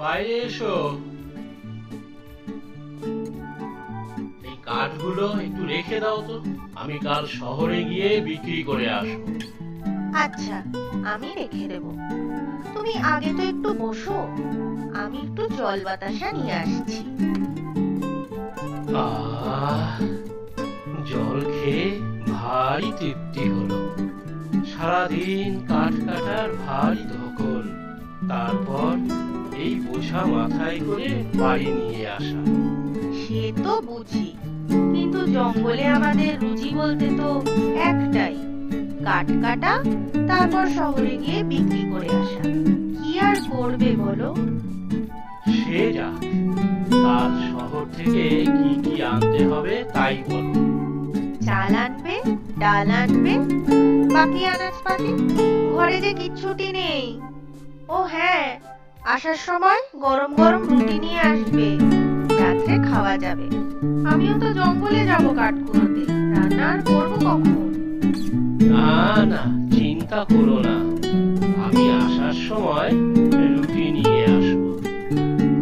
বাইরে এসো। এই কাঠগুলো একটু রেখে দাও তো, আমি কাল শহরে গিয়ে বিক্রি করে আসব। আচ্ছা আমি রেখে দেব। তুমি আগে তো একটু বসো। আমি একটু জল বাতাসা নিয়ে আসছি। আহ জল খেয়ে ভারী তৃপ্তি হলো। সারাদিন কাঠ কাটার ভারী ধকল। তারপর এই বোঝা মাথায় করে বাড়ি নিয়ে আসা। সে তো বুঝি কিন্তু জঙ্গলে আমাদের রুচি বলতে তো একটাই। কাঠ কাটা তারপর শহরে গিয়ে বিক্রি করে আসা। কি আর করবে বলো? সে যাক কাল শহর থেকে কি কি আনতে হবে তাই বলো। চাল আনবে ডাল আনবে বাকি আনাজপাতি? ঘরে যে কিচ্ছুটি নেই। ও হ্যাঁ আসার সময় গরম গরম রুটি নিয়ে আসবে। রাত্রে খাওয়া যাবে। আমিও তো জঙ্গলে যাব কাঠ কুড়োতে রান্না আর করব কখন? না না চিন্তা করো না। আমি আসার সময় রুটি নিয়ে আসব।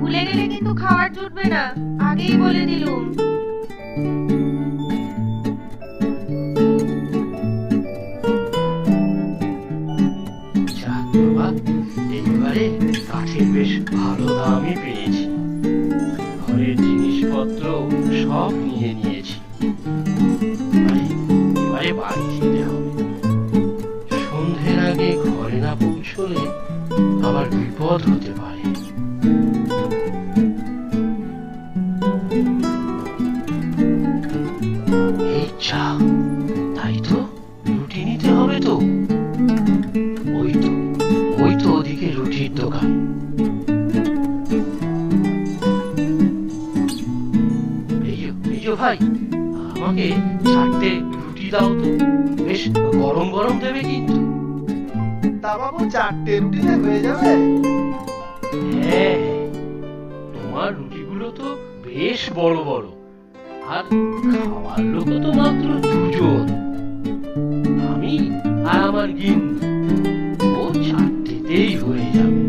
ভুলে গেলে কিন্তু খাবার জুটবে না। আগেই বলে দিলুম। এইবারে কাঠের বেশ ভালো দামই পেয়েছি। ঘরের জিনিসপত্র সব নিয়ে নিয়েছি। বিপদ হতে পারে। যা তাই তো রুটি নিতে হবে তো। ওই তো ওই তো ওদিকে রুটির দোকান। ভাই, আমাকে চারটে রুটি দাও তো। বেশ গরম গরম দেবে কিন্তু। বেশ বড় বড়। আর খাওয়ার লোক তো মাত্র দুজন। আমি আর আমার গিন ও চারটেতেই হয়ে যাবে।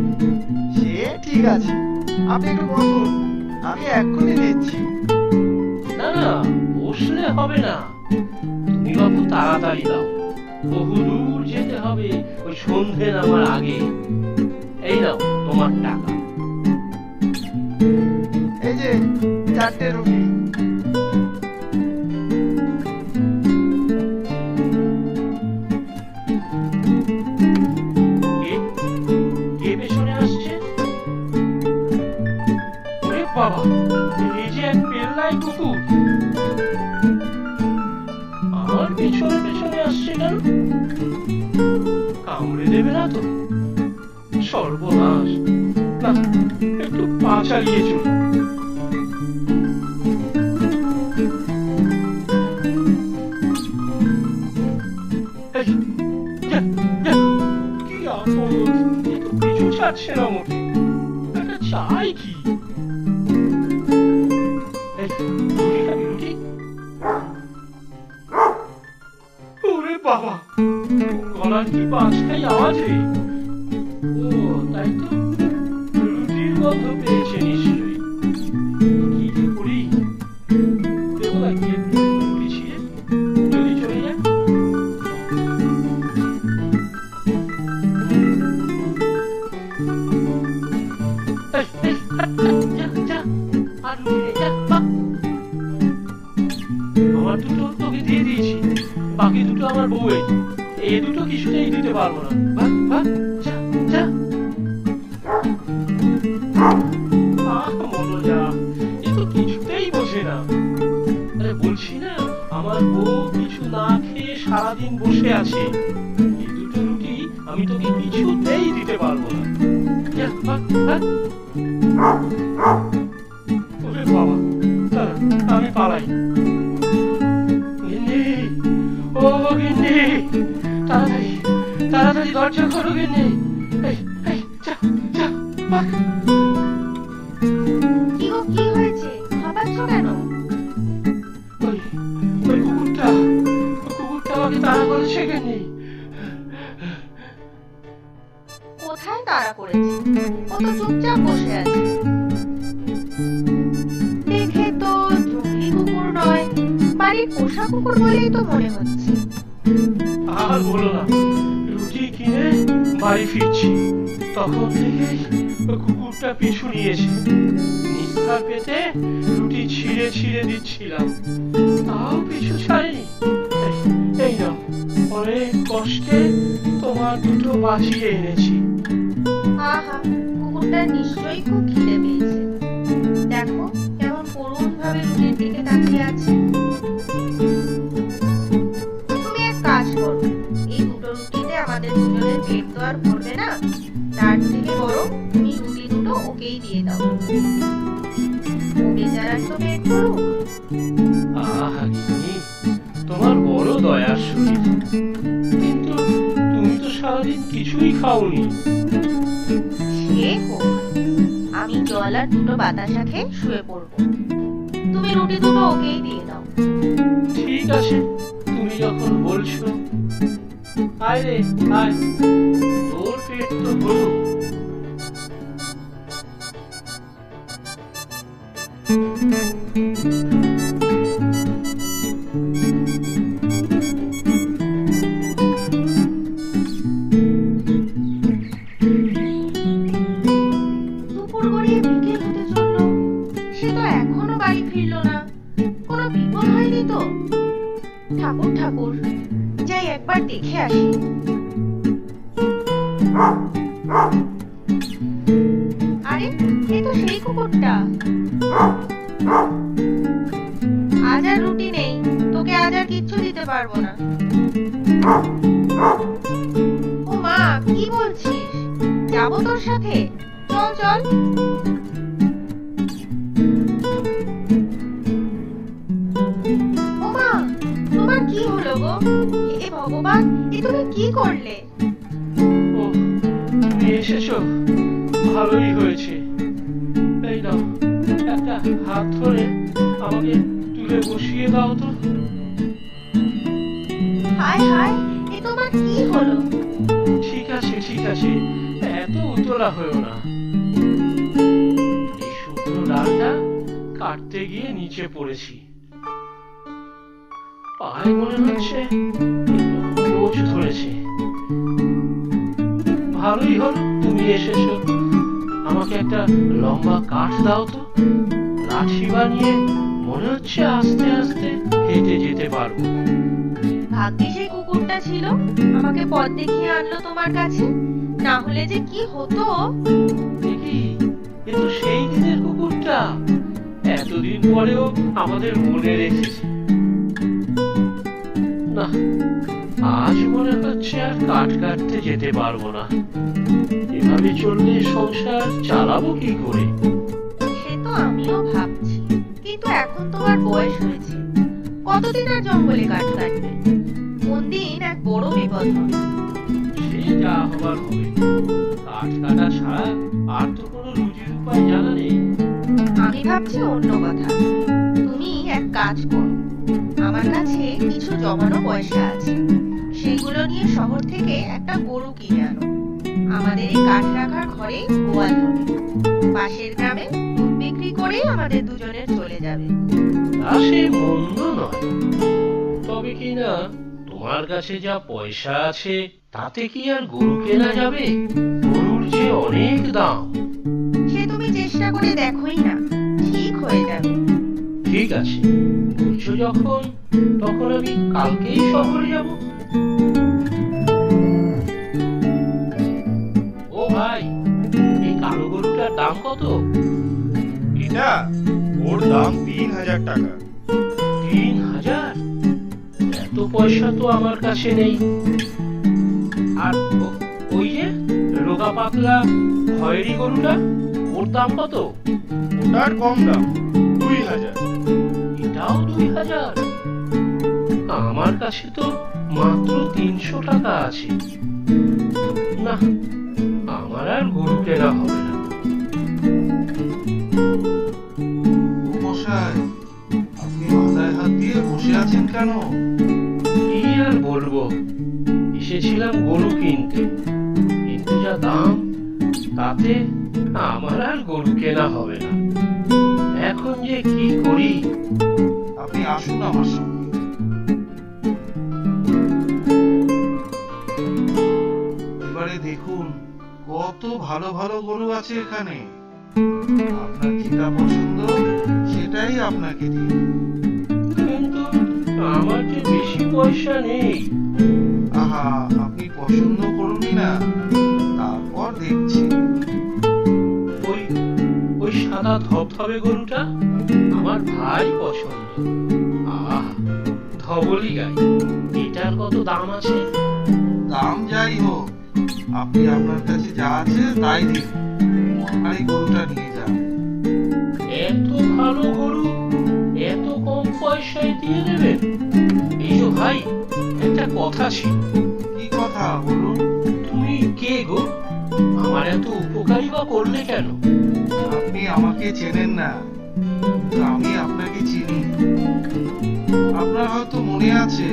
সে ঠিক আছে। আপনি একটু বসুন। আমি এক্ষুনি দিচ্ছি। না না বসলে হবে না। তুমি বাবু তাড়াতাড়ি দাও। বহু দূর যেতে হবে। ওই সন্ধে নামার আগে। এই নাও তোমার টাকা। যে চারটে কুকুর। আমার পেছনে পেছনে আসছে কেন? কামড়ে দেবে না তো? সর্বনাশ। না, একটু পা চালিয়ে চল ছাড়ছে না চাই কি? ওরে বাবা, গলার কি পাঁচটাই আওয়াজে ও, তাই তো রুটির পেয়েছে নিশ্চয়ই। আমার দুটো তোকে দিয়ে দিয়েছি, বাকি দুটো আমার বউয়ের এই দুটো কিছুতেই দিতে পারব না। এ কিছু না খেয়ে সারাদিন বসে আছে। এই দুটো রুটি আমি তোকে কিছুতেই দিতে পারব না। বাবা আমি পালাই। গিন্নি তাড়াতাড়ি তাড়াতাড়ি দরজা খোলো গেনে এই এই যা যা ভাগ। কি গো কি হয়েছে? ভাবাচ্ছ কেন? ওই ওই কুকুরটা কুকুরটা আমাকে তাড়া করেছে গেনে কোথায় তাড়া করেছে? ও তো চুপচাপ বসে আছে। দেখে তো জঙ্গলি কুকুর নয় বাড়ির পোষা কুকুর বলেই তো মনে হচ্ছে। আর বলো না, রুটি কিনে বাড়ি ফিরছি। তখন থেকে ওই কুকুরটা পিছু নিয়েছে নিস্তার পেতে রুটি ছিঁড়ে ছিঁড়ে দিচ্ছিলাম। তাও পিছু ছাড়েনি। এই- নাও, অনেক কষ্টে তোমার দুটো বাঁচিয়ে এনেছি। আহা, কুকুরটা নিশ্চয়ই খুব খিদে পেয়েছে। দেখো, কেমন করুণ ভাবে রুটির দিকে তাকিয়ে আছে। দিয়ে দাও। বেচারার তো পেট ভরুক আহা গিন্নি তোমার বড় দয়ার শরীর কিন্তু তুমি তো সারাদিন কিছুই খাওনি। সে হোক আমি জল আর দুটো বাতাসা খেয়ে শুয়ে পড়ব। তুমি রুটি দুটো ওকেই দিয়ে দাও। ঠিক আছে তুমি যখন বলছো। আয় রে আয়। তোর পেট তো ভরুক দিতে পারব না। ও মা, কি বলছিস? যাব তোর সাথে। চল চল। ভগবান তুমি কি করলে? এসেছ। ভালোই হয়েছে। এই নাও, একটা হাত ধরে আমাকে তুলে বসিয়ে দাও তো। হায় হায়, এ তোমার কি হলো? ঠিক আছে ঠিক আছে, এত উতলা না। এই শুকনো ডালটা কাটতে গিয়ে নিচে পড়েছি। পায়ে মনে হচ্ছে রোজ ধরেছে। ভালোই হলো, তুমি এসেছ। আমাকে একটা লম্বা কাঠ দাও তো। লাঠি বানিয়ে মনে হচ্ছে আস্তে আস্তে হেঁটে যেতে পারব। ভাগ্যে সেই কুকুরটা ছিল? আমাকে পথ দেখিয়ে আনলো তোমার কাছে? না হলে যে কি হতো? দেখি এ তো সেই দিনের কুকুরটা। এতদিন পরেও আমাদের মনে রেখেছে। না আজ মনে হচ্ছে আর কাঠ কাটতে যেতে পারব না। এভাবে চললে সংসার চালাবো কি করে? সে তো আমিও ভাবছি। কিন্তু এখন তোমার বয়স হয়েছে কতদিন আর জঙ্গলে কাঠ কাটবে? কোন দিন এক বড় বিপদ হবে। সে যা হবার হবে। কাঠ কাটা ছাড়া আর তো কোনো রুজির উপায় জানা নেই। আমি ভাবছি অন্য কথা। তুমি এক কাজ করো। আমার কাছে কিছু জমানো পয়সা আছে। সেগুলো নিয়ে শহর থেকে একটা গরু কিনে আনো। আমাদের এই কাঠ রাখার ঘরে গোয়াল হবে। পাশের গ্রামে দুধ বিক্রি করেই আমাদের দুজনের চলে যাবে। তা সে মন্দ নয়। তবে কি না তোমার কাছে যা পয়সা আছে তাতে কি আর গরু কেনা যাবে? গরুর যে অনেক দাম। সে তুমি চেষ্টা করে দেখোই না। ঠিক হয়ে যাবে ঠিক আছে। বলছো যখন তখন আমি কালকেই শহরে যাব। ও ভাই এই কালো গরুটার দাম কত? এটা ওর দাম তিন হাজার টাকা। তিন হাজার? এত পয়সা তো আমার কাছে নেই। আর ও- ওই যে রোগা পাতলা খয়েরি গরুটা ওর দাম কত? ওটার কম দাম দুই হাজার। এটাও দুই হাজার? আমার কাছে তো মাত্র তিনশো টাকা আছে। না আমার আর গরু কেনা হবে না। বসে আছেন কেন? কি আর বলব? এসেছিলাম গরু কিনতে। কিন্তু যা দাম, তাতে আমার আর গরু কেনা হবে না। এখন যে কি করি? আপনি আসুন আমার সঙ্গে। এবারে দেখুন, কত ভালো ভালো গরু আছে এখানে। আপনার যেটা পছন্দ, সেটাই আপনাকে দিই। পয়সা নেই। আহা আপনি পছন্দ করুনই না। তারপর দেখছি। ওই ওই সাদা ধবধবে গরুটা আমার ভাই পছন্দ। আহ ধবলি গাই। এটার কত দাম আছে? দাম যাই হোক আপনি আপনার কাছে যা আছে তাই দিন। আর এই গরুটা নিয়ে যান। এত ভালো গরু এত কম পয়সায় দিয়ে দেবেন? ভাই, একটা কথা ছিল। কি কথা বলুন? তুমি কে গো? আমার এত উপকারী বা করলে কেন? আপনি আমাকে চেনেন না। আমি আপনাকে চিনি। আপনার হয়তো মনে আছে,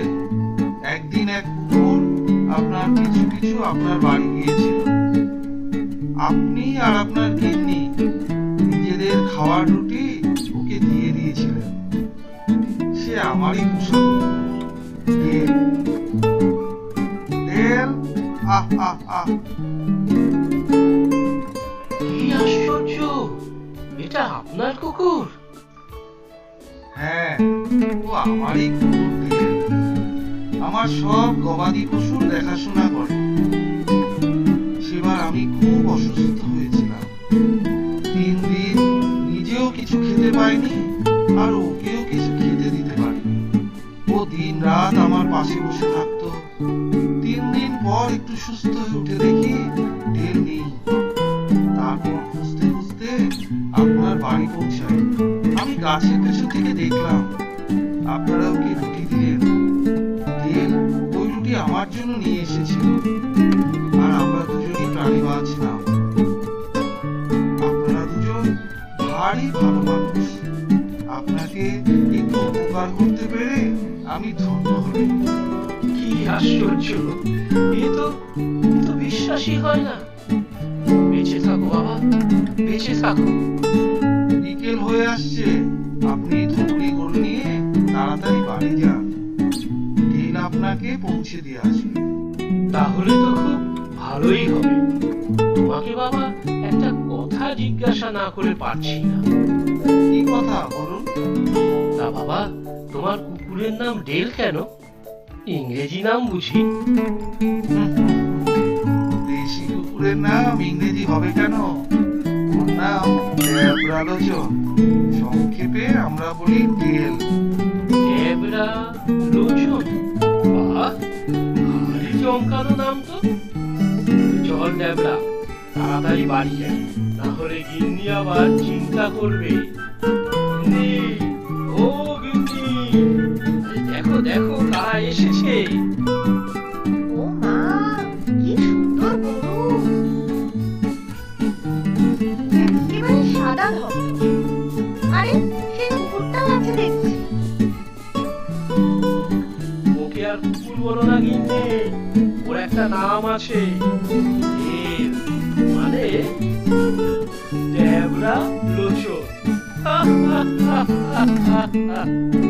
একদিন এক কুকুর আপনার কিছু কিছু আপনার বাড়ি গিয়েছিল। গবাদি পশুর দেখাশোনা করে। সেবার আমি খুব অসুস্থ হয়েছিলাম। তিন দিন নিজেও কিছু খেতে পাইনি, আর ওকেও কিছু খেতে দিতে পারিনি। ও দিন রাত আমার পাশে বসে থাকতো। তিন দিন পর একটু সুস্থ হয়ে উঠে দেখি টের নেই। তারপর খুঁজতে খুঁজতে আপনার বাড়ি পৌঁছাই আমি গাছের পেছন থেকে দেখলাম আপনাকে একটু উপকার করতে পেরে আমি ধন্য হই। কি আশ্চর্য। এ তো তো বিশ্বাসই হয় না। বেঁচে থাকো বাবা, বেঁচে থাকো। বিকেল হয়ে আসছে। আপনি ধুবড়ি গরু নিয়ে তাড়াতাড়ি বাড়ি যান। তেল আপনাকে পৌঁছে দিয়ে আসবে তাহলে তো খুব ভালোই হবে। তোমাকে বাবা একটা কথা জিজ্ঞাসা না করে পারছি না। কি কথা বলুন? তা বাবা তোমার কুকুরের নাম ডেল কেন? ইংরেজি নাম বুঝি। দেশি কুকুরের নাম ইংরেজি হবে কেন? ওর নাম দেবরালোচন সংক্ষেপে আমরা বলি তেল ডেবরা লোচন? বাহ চমকানো নাম তো। চল ডেবরা তাড়াতাড়ি বাড়ি যাই। না হলে গিন্নি আবার চিন্তা করবে। ও গিন্নি। দেখো দেখো কারা এসেছে। ও মা কি সুন্দর গরু। একেবারে সাদা ধবধবে আরে সেই কুকুরটাও আছে দেখছি। ওকে আর কুকুর বলো না গিন্নি ওর একটা নাম আছে। ডেবরা লোচন